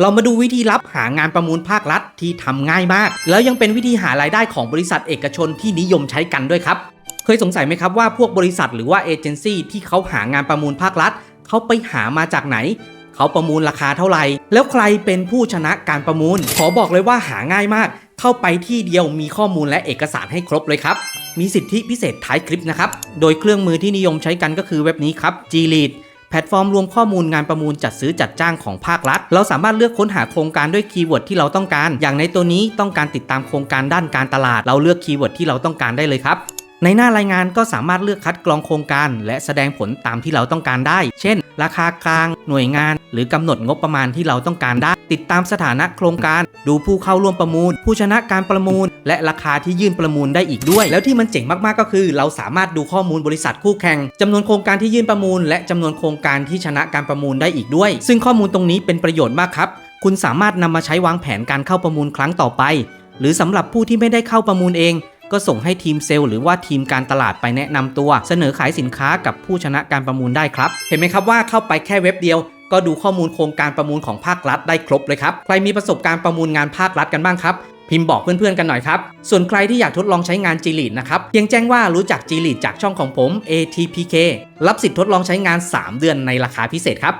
เรามาดูวิธีลับหางานประมูลภาครัฐที่ทำง่ายมาก แล้วยังเป็นวิธีหารายได้ของบริษัทเอกชนที่นิยมใช้กันด้วยครับ เคยสงสัยไหมครับว่าพวกบริษัทหรือว่าเอเจนซี่ที่เขาหางานประมูลภาครัฐเขาไปหามาจากไหน เขาประมูลราคาเท่าไหร่ แล้วใครเป็นผู้ชนะการประมูล ขอบอกเลยว่าหาง่ายมาก เข้าไปที่เดียวมีข้อมูลและเอกสารให้ครบเลยครับ มีสิทธิพิเศษท้ายคลิปนะครับ โดยเครื่องมือที่นิยมใช้กันก็คือเว็บนี้ครับ G-Lead แพลตฟอร์มรวมข้อมูลงานประมูลจัดซื้อจัดจ้างของภาครัฐ เราสามารถเลือกค้นหาโครงการด้วยคีย์เวิร์ดที่เราต้องการ อย่างในตัวนี้ต้องการติดตามโครงการด้านการตลาด เราเลือกคีย์เวิร์ดที่เราต้องการได้เลยครับในหน้ารายงานก็สามารถเลือกคัดกรองโครงการ และแสดงผลตามที่เราต้องการได้ เช่น ราคากลาง หน่วยงาน หรือกำหนดงบประมาณที่เราต้องการได้ ติดตามสถานะโครงการ ดูผู้เข้าร่วมประมูล ผู้ชนะการประมูล และราคาที่ยื่นประมูลได้อีกด้วย แล้วที่มันเจ๋งมากๆก็คือ เราสามารถดูข้อมูลบริษัทคู่แข่งจำนวนโครงการที่ยื่นประมูล และจำนวนโครงการที่ชนะการประมูลได้อีกด้วย ซึ่งข้อมูลตรงนี้เป็นประโยชน์มากครับคุณสามารถนำมาใช้วางแผนการเข้าประมูลครั้งต่อไป หรือสำหรับผู้ที่ไม่ได้เข้าประมูลเอง ก็ส่งให้ทีมเซลล์หรือว่าทีมการตลาดไปแนะนำตัว เสนอขายสินค้ากับผู้ชนะการประมูลได้ครับ เห็นไหมครับว่าเข้าไปแค่เว็บเดียวก็ดูข้อมูลโครงการประมูลของภาครัฐได้ครบเลยครับ ใครมีประสบการณ์ประมูลงานภาครัฐกันบ้างครับ พิมพ์บอกเพื่อนๆกันหน่อยครับ ส่วนใครที่อยากทดลองใช้งาน g l e a d นะครับเพียงแจ้งว่ารู้จัก g l e a d จากช่องของผม ATPK รับสิทธิ์ทดลองใช้งาน 3 เดือนในราคาพิเศษครับ